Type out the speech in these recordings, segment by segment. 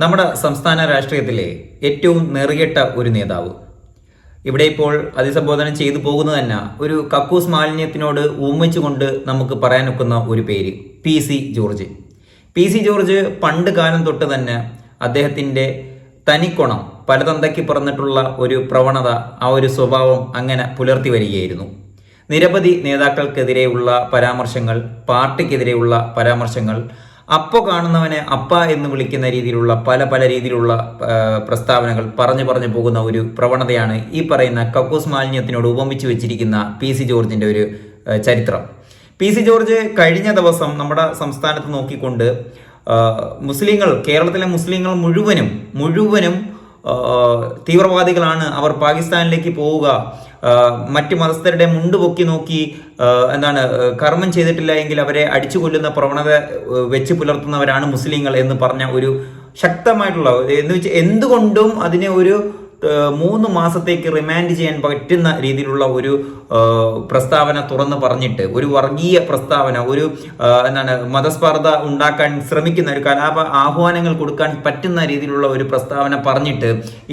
നമ്മുടെ സംസ്ഥാന രാഷ്ട്രീയത്തിലെ ഏറ്റവും നെറുകെട്ട ഒരു നേതാവ്. ഇവിടെ ഇപ്പോൾ അതിസംബോധന ചെയ്തു പോകുന്നത് തന്നെ ഒരു കക്കൂസ് മാലിന്യത്തിനോട് ഊമിച്ചുകൊണ്ട് നമുക്ക് പറയാനൊക്കുന്ന ഒരു പേര് P C George. P C George പണ്ട് കാലം തൊട്ട് തന്നെ അദ്ദേഹത്തിന്റെ തനിക്കൊണം പലതന്തയ്ക്ക് പറഞ്ഞിട്ടുള്ള ഒരു പ്രവണത ആ ഒരു സ്വഭാവം അങ്ങനെ പുലർത്തി വരികയായിരുന്നു. നിരവധി നേതാക്കൾക്കെതിരെയുള്ള പരാമർശങ്ങൾ പാർട്ടിക്കെതിരെയുള്ള പരാമർശങ്ങൾ അപ്പോ കാണുന്നവനെ അപ്പ എന്ന് വിളിക്കുന്ന രീതിയിലുള്ള പല പല രീതിയിലുള്ള പ്രസ്താവനകൾ പറഞ്ഞു പറഞ്ഞു പോകുന്ന ഒരു പ്രവണതയാണ് ഈ പറയുന്ന കക്കൂസ് മാലിന്യത്തിനോട് ഉപമിച്ച് വെച്ചിരിക്കുന്ന പി സി ജോർജിന്റെ ഒരു ചരിത്രം. പി സി ജോർജ് കഴിഞ്ഞ ദിവസം നമ്മുടെ സംസ്ഥാനത്ത് നോക്കിക്കൊണ്ട് മുസ്ലിങ്ങൾ കേരളത്തിലെ മുസ്ലിങ്ങൾ മുഴുവനും മുഴുവനും തീവ്രവാദികളാണ് അവർ പാകിസ്ഥാനിലേക്ക് പോവുക. മറ്റ് മതസ്ഥരുടെ മുണ്ട് പൊക്കി നോക്കി എന്താണ് കർമ്മം ചെയ്തിട്ടില്ല എങ്കിൽ അവരെ അടിച്ചു കൊല്ലുന്ന പ്രവണത വെച്ച് പുലർത്തുന്നവരാണ് മുസ്ലിങ്ങൾ എന്ന് പറഞ്ഞ ഒരു ശക്തമായിട്ടുള്ള എന്ന് വെച്ചാൽ എന്തുകൊണ്ടും അതിനെ ഒരു മൂന്ന് മാസത്തേക്ക് റിമാൻഡ് ചെയ്യാൻ പറ്റുന്ന രീതിയിലുള്ള ഒരു പ്രസ്താവന തുറന്ന് പറഞ്ഞിട്ട് ഒരു വർഗീയ പ്രസ്താവന ഒരു എന്താണ് മതസ്പർദ്ധ ഉണ്ടാക്കാൻ ശ്രമിക്കുന്ന ഒരു കലാപ ആഹ്വാനങ്ങൾ കൊടുക്കാൻ പറ്റുന്ന രീതിയിലുള്ള ഒരു പ്രസ്താവന പറഞ്ഞിട്ട്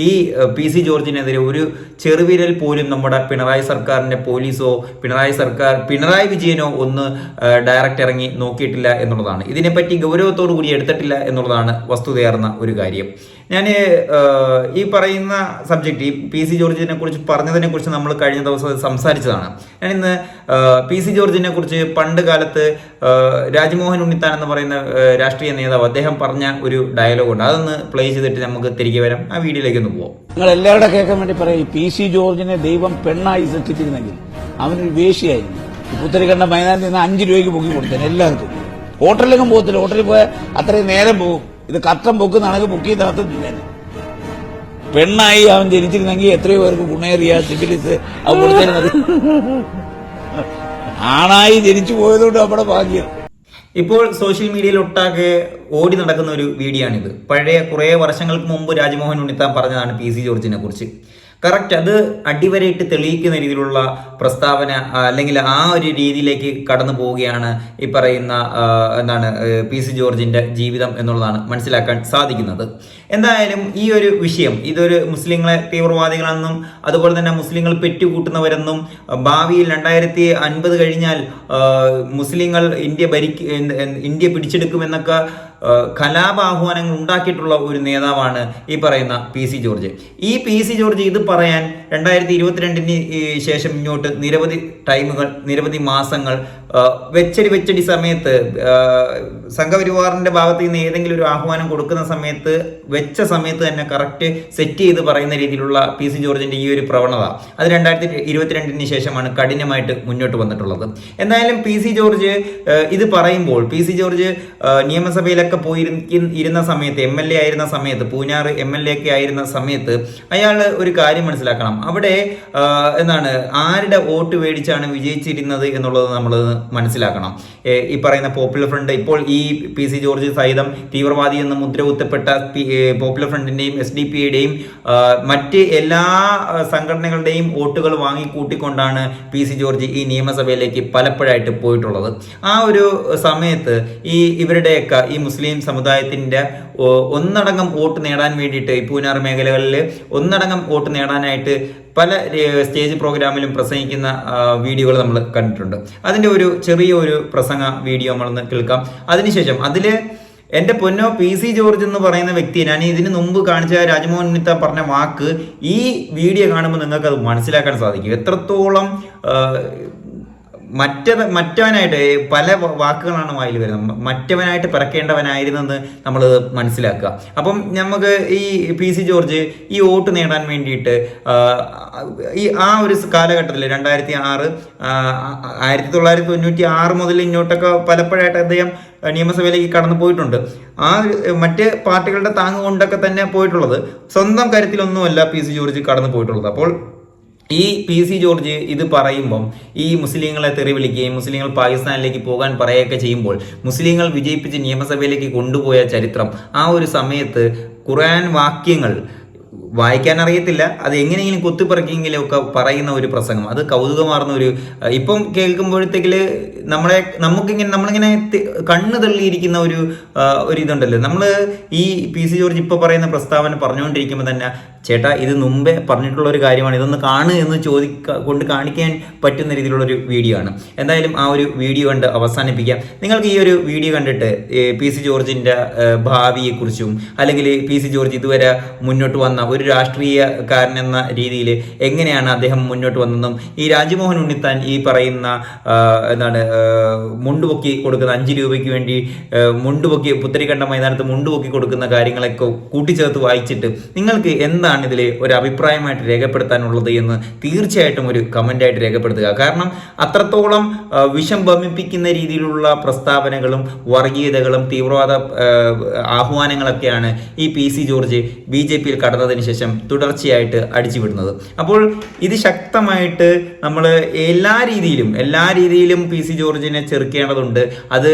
ഈ പി സി ജോർജിനെതിരെ ഒരു ചെറുവിരൽ പോലും നമ്മുടെ പിണറായി സർക്കാരിന്റെ പോലീസോ പിണറായി സർക്കാർ പിണറായി വിജയനോ ഒന്ന് ഡയറക്റ്റ് ഇറങ്ങി നോക്കിയിട്ടില്ല എന്നുള്ളതാണ്. ഇതിനെപ്പറ്റി ഗൗരവത്തോടു കൂടി എടുത്തിട്ടില്ല എന്നുള്ളതാണ് വസ്തുതയാർന്ന ഒരു കാര്യം. ഞാൻ ഈ പറയുന്ന സബ്ജക്റ്റ് ഈ പി സി ജോർജിനെ കുറിച്ച് പറഞ്ഞതിനെ കുറിച്ച് നമ്മൾ കഴിഞ്ഞ ദിവസം സംസാരിച്ചതാണ്. ഞാൻ ഇന്ന് പി സി ജോർജിനെ കുറിച്ച് പണ്ട് കാലത്ത് രാജ്മോഹൻ ഉണ്ണിത്താൻ എന്ന് പറയുന്ന രാഷ്ട്രീയ നേതാവ് അദ്ദേഹം പറഞ്ഞ ഒരു ഡയലോഗ് ഉണ്ട്. അതൊന്ന് പ്ലേ ചെയ്തിട്ട് നമുക്ക് തിരികെ വരാം. ആ വീഡിയോയിലേക്ക് ഒന്ന് പോവാം. നിങ്ങൾ എല്ലാവരുടെ കേൾക്കാൻ വേണ്ടി പറയും പി സി ജോർജിനെ ദൈവം പെണ്ണായി സൃഷ്ടിച്ചിരുന്നെങ്കിൽ അവനൊരു വേശിയായിരുന്നു പുത്തരി കണ്ട മൈതാനത്തിൽ നിന്ന് അഞ്ച് രൂപയ്ക്ക് പൊക്കി കൊടുത്തേനെ എല്ലാവർക്കും. ഹോട്ടലിലേക്കും പോകത്തില്ല. ഹോട്ടലിൽ പോയാൽ അത്രയും നേരം പോകും. ഇത് കട്ടം പൊക്കുന്നതാണെങ്കിൽ പൊക്കി നടത്തുന്നില്ല പെണ്ണായി അവൻ ജനിച്ചിരുന്നെങ്കിൽ എത്രയോ പേർക്ക് ഗുണേറിയ സിഫിലിസ് അത് ആണായി ജനിച്ചു പോയതുകൊണ്ട് നമ്മുടെ ഭാഗ്യം. ഇപ്പോൾ സോഷ്യൽ മീഡിയയിൽ ഒട്ടാകെ ഓടി നടക്കുന്ന ഒരു വീഡിയോ ആണിത് പഴയ കുറേ വർഷങ്ങൾക്ക് മുമ്പ് രാജ്മോഹൻ ഉണ്ണിത്താൻ പറഞ്ഞതാണ് പി സി ജോർജിനെ കുറിച്ച്. കറക്റ്റ് അത് അടിവരയിട്ട് തെളിയിക്കുന്ന രീതിയിലുള്ള പ്രസ്താവന അല്ലെങ്കിൽ ആ ഒരു രീതിയിലേക്ക് കടന്നു പോവുകയാണ് ഈ പറയുന്ന എന്താണ് പി സി ജോർജിന്റെ ജീവിതം എന്നുള്ളതാണ് മനസ്സിലാക്കാൻ സാധിക്കുന്നത്. എന്തായാലും ഈ ഒരു വിഷയം ഇതൊരു മുസ്ലിങ്ങളെ തീവ്രവാദികളെന്നും അതുപോലെ തന്നെ മുസ്ലിങ്ങൾ പെറ്റുകൂട്ടുന്നവരെന്നും ഭാവിയിൽ രണ്ടായിരത്തി അൻപത് കഴിഞ്ഞാൽ മുസ്ലിങ്ങൾ ഇന്ത്യ ഭരിക്ക ഇന്ത്യ പിടിച്ചെടുക്കുമെന്നൊക്കെ കലാപാഹ്വാനങ്ങൾ ഉണ്ടാക്കിയിട്ടുള്ള ഒരു നേതാവാണ് ഈ പറയുന്ന പി സി ജോർജ്. ഈ പി സി ജോർജ് ഇത് പറയാൻ രണ്ടായിരത്തി ഇരുപത്തിരണ്ടിന് ശേഷം ഇങ്ങോട്ട് നിരവധി ടൈമുകൾ നിരവധി മാസങ്ങൾ വെച്ചടി വെച്ചടി സമയത്ത് സംഘപരിവാറിന്റെ ഭാഗത്ത് നിന്ന് ഏതെങ്കിലും ഒരു ആഹ്വാനം കൊടുക്കുന്ന സമയത്ത് വെച്ച സമയത്ത് തന്നെ കറക്റ്റ് സെറ്റ് ചെയ്ത് പറയുന്ന രീതിയിലുള്ള പി സി ജോർജിന്റെ ഈ ഒരു പ്രവണത അത് രണ്ടായിരത്തി ഇരുപത്തിരണ്ടിന് ശേഷമാണ് കഠിനമായിട്ട് മുന്നോട്ട് വന്നിട്ടുള്ളത്. എന്തായാലും പി സി ജോർജ് ഇത് പറയുമ്പോൾ പി സി ജോർജ് നിയമസഭയിലൊക്കെ പോയി ഇരുന്ന സമയത്ത് എം എൽ എ ആയിരുന്ന സമയത്ത് പൂഞ്ഞാർ എം എൽ എ ഒക്കെ ആയിരുന്ന സമയത്ത് അയാൾ ഒരു കാര്യം മനസ്സിലാക്കണം. അവിടെ എന്താണ് ആരുടെ വോട്ട് മേടിച്ചാണ് വിജയിച്ചിരുന്നത് എന്നുള്ളത് നമ്മൾ മനസ്സിലാക്കണം. ഈ പറയുന്ന പോപ്പുലർ ഫ്രണ്ട് ഇപ്പോൾ ഈ പി സി ജോർജ് സഹിതം തീവ്രവാദി എന്ന് മുദ്ര കുത്തപ്പെട്ട പി- പോപ്പുലർ ഫ്രണ്ടിന്റെയും എസ് ഡി പിയുടെയും മറ്റ് എല്ലാ സംഘടനകളുടെയും വോട്ടുകൾ വാങ്ങിക്കൂട്ടിക്കൊണ്ടാണ് പി സി ജോർജ് ഈ നിയമസഭയിലേക്ക് പലപ്പോഴായിട്ട് പോയിട്ടുള്ളത്. ആ ഒരു സമയത്ത് ഈ ഇവരുടെയൊക്കെ ഈ മുസ്ലിം സമുദായത്തിന്റെ ഒന്നടങ്കം വോട്ട് നേടാൻ വേണ്ടിയിട്ട് ഈ പൂനാർ മേഖലകളിൽ ഒന്നടങ്കം വോട്ട് നേടാനായിട്ട് പല സ്റ്റേജ് പ്രോഗ്രാമിലും പ്രസംഗിക്കുന്ന വീഡിയോകൾ നമ്മൾ കണ്ടിട്ടുണ്ട്. അതിന്റെ ഒരു ചെറിയ ഒരു പ്രസംഗ വീഡിയോ നമ്മളൊന്ന് കേൾക്കാം. അതിനുശേഷം അതിൽ എന്റെ പൊന്നോ പി സി ജോർജ് എന്ന് പറയുന്ന വ്യക്തി ഞാൻ ഇതിന് മുമ്പ് കാണിച്ച രാജ്മോഹൻ ഉണ്ണിത്ത പറഞ്ഞ വാക്ക് ഈ വീഡിയോ കാണുമ്പോൾ നിങ്ങൾക്ക് അത് മനസ്സിലാക്കാൻ സാധിക്കും. എത്രത്തോളം ആ, മറ്റവ മറ്റവനായിട്ട് പല വാക്കുകളാണ് വായിൽ വരുന്നത്. മറ്റവനായിട്ട് പിറക്കേണ്ടവനായിരുന്നെന്ന് നമ്മൾ മനസ്സിലാക്കുക. അപ്പം നമുക്ക് ഈ പി സി ജോർജ് ഈ വോട്ട് നേടാൻ വേണ്ടിയിട്ട് ഈ ആ ഒരു കാലഘട്ടത്തിൽ രണ്ടായിരത്തി ആറ് ആയിരത്തി തൊള്ളായിരത്തി തൊണ്ണൂറ്റി ആറ് മുതൽ ഇങ്ങോട്ടൊക്കെ പലപ്പോഴായിട്ട് അദ്ദേഹം നിയമസഭയിലേക്ക് കടന്നു പോയിട്ടുണ്ട്. ആ മറ്റ് പാർട്ടികളുടെ താങ്ങ് കൊണ്ടൊക്കെ തന്നെ പോയിട്ടുള്ളത്. സ്വന്തം കാര്യത്തിലൊന്നുമല്ല പി സി ജോർജ് കടന്നു പോയിട്ടുള്ളത്. അപ്പോൾ ഈ പി സി ജോർജ് ഇത് പറയുമ്പം ഈ മുസ്ലിങ്ങളെ തെറി വിളിക്കുകയും മുസ്ലിങ്ങൾ പാകിസ്ഥാനിലേക്ക് പോകാൻ പറയുകയൊക്കെ ചെയ്യുമ്പോൾ മുസ്ലിങ്ങൾ വിജയിപ്പിച്ച് നിയമസഭയിലേക്ക് കൊണ്ടുപോയ ചരിത്രം ആ ഒരു സമയത്ത് ഖുർആൻ വാക്യങ്ങൾ വായിക്കാൻ അറിയത്തില്ല അത് എങ്ങനെയെങ്കിലും കുത്തിപ്പറക്കിയെങ്കിലും ഒക്കെ പറയുന്ന ഒരു പ്രസംഗം. അത് കൗതുകമാർന്ന ഒരു ഇപ്പം കേൾക്കുമ്പോഴത്തേക്കിൽ നമ്മളെ നമുക്കിങ്ങനെ നമ്മളിങ്ങനെ കണ്ണ് തള്ളിയിരിക്കുന്ന ഒരു ഒരു ഇതുണ്ടല്ലോ. നമ്മൾ ഈ പി സി ജോർജ് ഇപ്പോൾ പറയുന്ന പ്രസ്താവന പറഞ്ഞുകൊണ്ടിരിക്കുമ്പോൾ തന്നെ ചേട്ടാ ഇത് മുമ്പേ പറഞ്ഞിട്ടുള്ള ഒരു കാര്യമാണ്. ഇതൊന്ന് കാണു എന്ന് ചോദിക്ക കൊണ്ട് കാണിക്കാൻ പറ്റുന്ന രീതിയിലുള്ള ഒരു വീഡിയോ ആണ്. എന്തായാലും ആ ഒരു വീഡിയോ കണ്ട് അവസാനിപ്പിക്കാം. നിങ്ങൾക്ക് ഈ ഒരു വീഡിയോ കണ്ടിട്ട് പി സി ജോർജിന്റെ ഭാവിയെക്കുറിച്ചും അല്ലെങ്കിൽ പി സി ജോർജ് ഇതുവരെ മുന്നോട്ട് വന്ന രാഷ്ട്രീയക്കാരൻ എന്ന രീതിയിൽ എങ്ങനെയാണ് അദ്ദേഹം മുന്നോട്ട് വന്നതെന്നും ഈ രാജ്മോഹൻ ഉണ്ണിത്താൻ ഈ പറയുന്ന എന്താണ് മുണ്ടുപൊക്കി കൊടുക്കുന്ന അഞ്ച് രൂപയ്ക്ക് വേണ്ടി മുണ്ടുപൊക്കി പുത്തരിക്കണ്ട മൈതാനത്ത് മുണ്ടുപൊക്കി കൊടുക്കുന്ന കാര്യങ്ങളൊക്കെ കൂട്ടിച്ചേർത്ത് വായിച്ചിട്ട് നിങ്ങൾക്ക് എന്താണ് ഇതിൽ ഒരു അഭിപ്രായമായിട്ട് രേഖപ്പെടുത്താനുള്ളത് എന്ന് തീർച്ചയായിട്ടും ഒരു കമന്റായിട്ട് രേഖപ്പെടുത്തുക. കാരണം അത്രത്തോളം വിഷം ഭമിപ്പിക്കുന്ന രീതിയിലുള്ള പ്രസ്താവനകളും വർഗീയതകളും തീവ്രവാദ ആഹ്വാനങ്ങളൊക്കെയാണ് ഈ P C George B J പിയിൽ കടന്നതിന് ശേഷം തുടർച്ചയായിട്ട് അടിച്ചുവിടുന്നത്. അപ്പോൾ ഇത് ശക്തമായിട്ട് നമ്മൾ എല്ലാ രീതിയിലും എല്ലാ രീതിയിലും പി സി ജോർജിനെ ചെറുക്കേണ്ടതുണ്ട്. അത്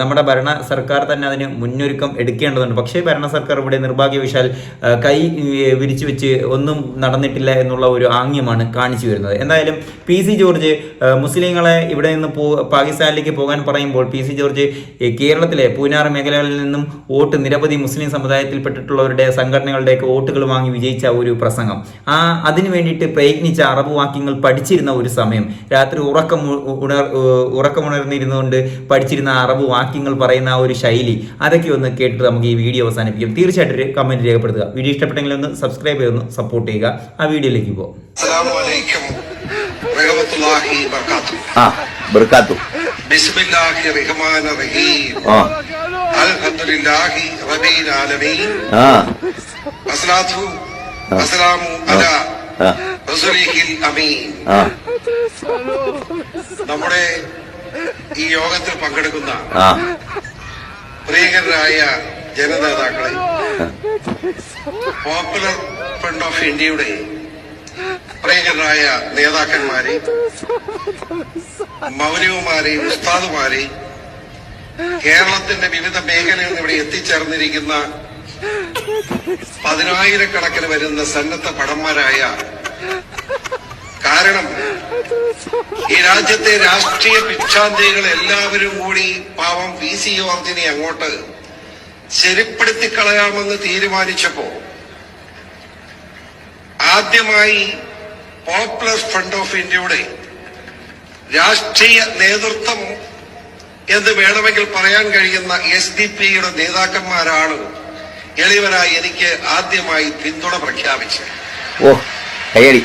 നമ്മുടെ ഭരണ സർക്കാർ തന്നെ അതിന് മുന്നൊരുക്കം എടുക്കേണ്ടതുണ്ട്. പക്ഷേ ഭരണ സർക്കാർ ഇവിടെ നിർഭാഗ്യവശാൽ കൈ വിരിച്ചു വെച്ച് ഒന്നും നടന്നിട്ടില്ല എന്നുള്ള ഒരു ആംഗ്യമാണ് കാണിച്ചു വരുന്നത്. എന്തായാലും പി സി ജോർജ് മുസ്ലിങ്ങളെ ഇവിടെ നിന്ന് പോ പാകിസ്ഥാനിലേക്ക് പോകാൻ പറയുമ്പോൾ പി സി ജോർജ് കേരളത്തിലെ പൂനാർ മേഖലകളിൽ നിന്നും വോട്ട് നിരവധി മുസ്ലിം സമുദായത്തിൽപ്പെട്ടിട്ടുള്ളവരുടെ സംഘടനകളുടെയൊക്കെ വോട്ടുകൾ വാങ്ങി വിജയിച്ച ഒരു പ്രസംഗം ആ അതിനു വേണ്ടിയിട്ട് പ്രയത്നിച്ച അറബ് വാക്യങ്ങൾ പഠിച്ചിരുന്ന ഒരു സമയം രാത്രി ഉറക്കം ഉ- ഉണർ ഉ- ഉറക്കമുണർന്നിരുന്നുകൊണ്ട് പഠിച്ചിരുന്ന അറബ് വാക്യങ്ങൾ പറയുന്ന ആ ഒരു ശൈലി അതൊക്കെ ഒന്ന് കേട്ടിട്ട് നമുക്ക് ഈ വീഡിയോ അവസാനിപ്പിക്കും തീർച്ചയായിട്ടും ഒരു കമന്റ് രേഖപ്പെടുത്തുക വീഡിയോ ഇഷ്ടപ്പെട്ടെങ്കിൽ ഒന്ന് സബ്സ്ക്രൈബ് ചെയ്തൊന്ന് സപ്പോർട്ട് ചെയ്യുക ആ വീഡിയോയിലേക്ക് പോകും السلام عليكم ورحمة الله وبركاته ആ ബർക്കാത്തു بسم الله الرحمن الرحيم ആ الحمد لله رب العالمين നമ്മുടെ ഈ യോഗത്തിൽ പങ്കെടുക്കുന്ന പ്രിയകരായ ജനനേതാക്കളെ പോപ്പുലർ ഫ്രണ്ട് ഓഫ് ഇന്ത്യയുടെ പ്രിയകരായ നേതാക്കന്മാരെ മൗര്യവുമാരെ ഉസ്താദുമാരെ കേരളത്തിന്റെ വിവിധ മേഖലയിൽ ഇവിടെ എത്തിച്ചേർന്നിരിക്കുന്ന പതിനായിരക്കണക്കിന് വരുന്ന സന്നദ്ധ പടന്മാരായ കാരണം ഈ രാജ്യത്തെ രാഷ്ട്രീയ ഭിക്ഷാന്തികൾ എല്ലാവരും കൂടി പാവം പി സി ജോർജിനെ അങ്ങോട്ട് ശരിപ്പെടുത്തി കളയാമെന്ന് തീരുമാനിച്ചപ്പോ ആദ്യമായി പോപ്പുലർ ഫ്രണ്ട് ഓഫ് ഇന്ത്യയുടെ രാഷ്ട്രീയ നേതൃത്വം എന്ന് വേണമെങ്കിൽ പറയാൻ കഴിയുന്ന എസ് ഡി പിയുടെ നേതാക്കന്മാരാണ് എളിവരായി എനിക്ക് ആദ്യമായി പിന്തുണ പ്രഖ്യാപിച്ചു. ഓ കയ്യടി